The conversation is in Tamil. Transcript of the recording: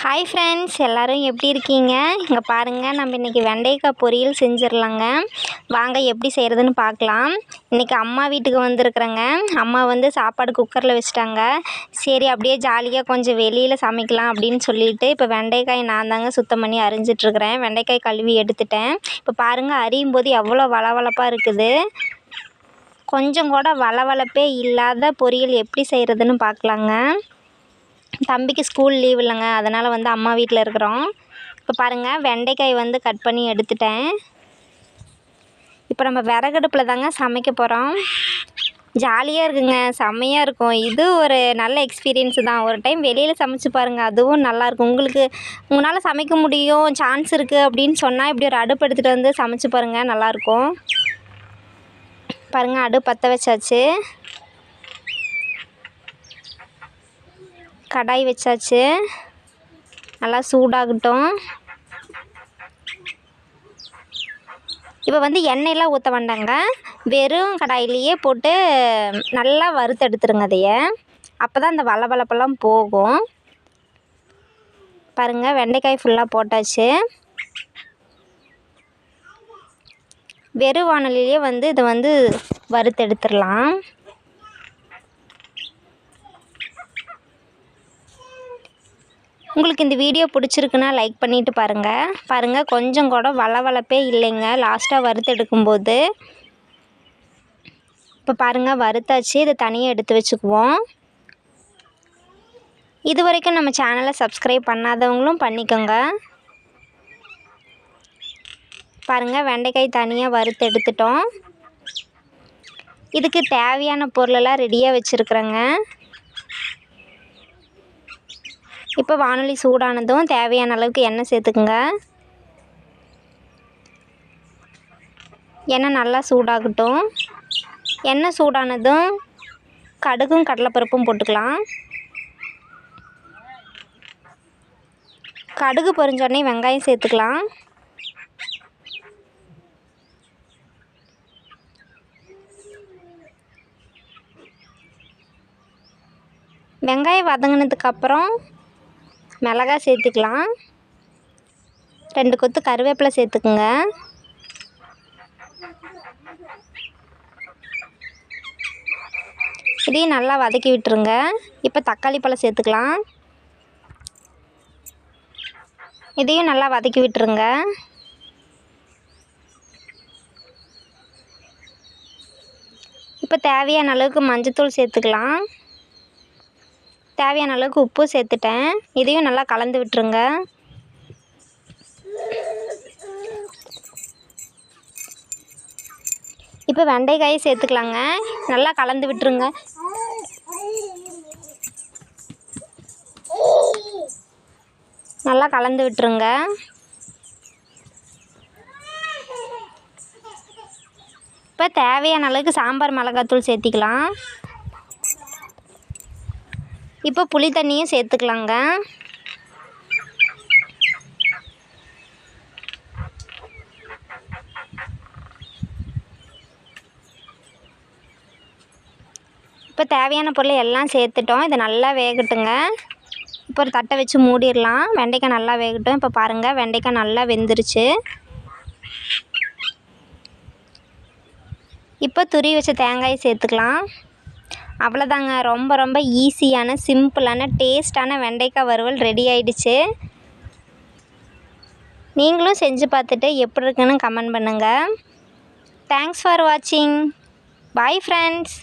ஹாய் ஃப்ரெண்ட்ஸ் எல்லோரும் எப்படி இருக்கீங்க? இங்கே பாருங்கள் நம்ம இன்றைக்கி வெண்டைக்காய் பொரியல் செஞ்சிடலாங்க வாங்க எப்படி செய்கிறதுன்னு பார்க்கலாம் இன்றைக்கி அம்மா வீட்டுக்கு வந்திருக்குறேங்க. அம்மா வந்து சாப்பாடு குக்கரில் வச்சுட்டாங்க. சரி அப்படியே ஜாலியாக கொஞ்சம் வெளியில் சமைக்கலாம் அப்படின்னு சொல்லிட்டு இப்போ வெண்டைக்காய் நான் தாங்க சுத்தம் பண்ணி அரிஞ்சிட்ருக்கிறேன் வெண்டைக்காய் கழுவி எடுத்துட்டேன். இப்போ பாருங்கள் அரியும் போது எவ்வளோ வளவளப்பாக இருக்குது. கொஞ்சம் கூட வளவளப்பே இல்லாத பொரியல் எப்படி செய்கிறதுன்னு பார்க்கலாங்க தம்பிக்கு ஸ்கூல் லீவ் இல்லைங்க. அதனால் வந்து அம்மா வீட்டில் இருக்கிறோம். இப்போ பாருங்கள் வெண்டைக்காய் வந்து கட் பண்ணி எடுத்துட்டேன். இப்போ நம்ம விறகடுப்பில் தாங்க சமைக்க போகிறோம் ஜாலியாக இருக்குங்க செம்மையாக இருக்கும். இது ஒரு நல்ல எக்ஸ்பீரியன்ஸு தான். ஒரு டைம் வெளியில் சமைச்சு பாருங்கள் அதுவும் நல்லாயிருக்கும் உங்களுக்கு உங்களால் சமைக்க முடியும் சான்ஸ் இருக்குது அப்படின்னு சொன்னால் இப்படி ஒரு அடுப்பு எடுத்துகிட்டு வந்து சமைச்சு பாருங்கள் நல்லாயிருக்கும் பாருங்கள் அடுப்பு பற்ற வச்சாச்சு. கடாய் வச்சாச்சு. நல்லா சூடாகட்டும். இப்போ வந்து எண்ணெயெலாம் ஊற்ற வேண்டாங்க. வெறும் கடாயிலேயே போட்டு நல்லா வறுத்து எடுத்துருங்க அதைய. அப்போ தான் அந்த வளவளப்பெல்லாம் போகும். பாருங்கள் வெண்டைக்காய் ஃபுல்லாக போட்டாச்சு. வெறும் வானலிலேயே வந்து இதை வந்து வறுத்து எடுத்துடலாம். உங்களுக்கு இந்த வீடியோ பிடிச்சிருக்குன்னா லைக் பண்ணிவிட்டு பாருங்கள் பாருங்கள் கொஞ்சம் கூட வளவளப்பே இல்லைங்க. லாஸ்ட்டாக வறுத்து எடுக்கும்போது. இப்போ பாருங்கள் வறுத்தாச்சு. இதை தனியாக எடுத்து வச்சுக்குவோம். இது வரைக்கும் நம்ம சேனலை சப்ஸ்கிரைப் பண்ணாதவங்களும் பண்ணிக்கோங்க. பாருங்கள் வெண்டைக்காய் தனியாக வறுத்து எடுத்துட்டோம். இதுக்கு தேவையான பொருளெல்லாம் ரெடியாக வச்சுருக்குறேங்க. இப்போ வானொலி சூடானதும் தேவையான அளவுக்கு எண்ணெய் சேர்த்துக்குங்க. எண்ணெய் நல்லா சூடாகட்டும். எண்ணெய் சூடானதும் கடுகும் கடலைப்பருப்பும் போட்டுக்கலாம். கடுகு பொரிஞ்சோடனே வெங்காயம் சேர்த்துக்கலாம். வெங்காயம் வதங்கினதுக்கப்புறம் மிளகா சேர்த்துக்கலாம். ரெண்டு கொத்து கருவேப்பிலை சேர்த்துக்குங்க. இதையும் நல்லா வதக்கி விட்டுருங்க. இப்போ தக்காளி பழம் சேர்த்துக்கலாம். இதையும் நல்லா வதக்கி விட்டுருங்க. இப்போ தேவையான அளவுக்கு மஞ்சத்தூள் சேர்த்துக்கலாம். தேவையான அளவுக்கு உப்பு சேர்த்துட்டேன். இதையும் நல்லா கலந்து விட்டுருங்க. இப்போ வெண்டைக்காயை சேர்த்துக்கலாங்க. நல்லா கலந்து விட்டுருங்க. நல்லா கலந்து விட்டுருங்க. இப்போ தேவையான அளவுக்கு சாம்பார் மிளகாத்தூள் சேர்த்திக்கலாம். இப்போ புளி தண்ணியும் சேர்த்துக்கலாங்க. இப்போ தேவையான பொருளை எல்லாம் சேர்த்துட்டோம். இதை நல்லா வேகட்டுங்க. இப்போ ஒரு தட்டை வச்சு மூடிடலாம். வெண்டைக்காய் நல்லா வேகட்டும். இப்போ பாருங்கள் வெண்டைக்காய் நல்லா வெந்துருச்சு. இப்போ துரி வச்ச தேங்காய் சேர்த்துக்கலாம். அவ்வளோதாங்க ரொம்ப ரொம்ப ஈஸியான சிம்பிளான டேஸ்ட்டான வெண்டைக்காய் வறுவல் ரெடி ஆயிடுச்சு. நீங்களும் செஞ்சு பார்த்துட்டு எப்படி இருக்குன்னு கமெண்ட் பண்ணுங்கள் தேங்க்ஸ் ஃபார் வாட்சிங் பாய் ஃப்ரெண்ட்ஸ்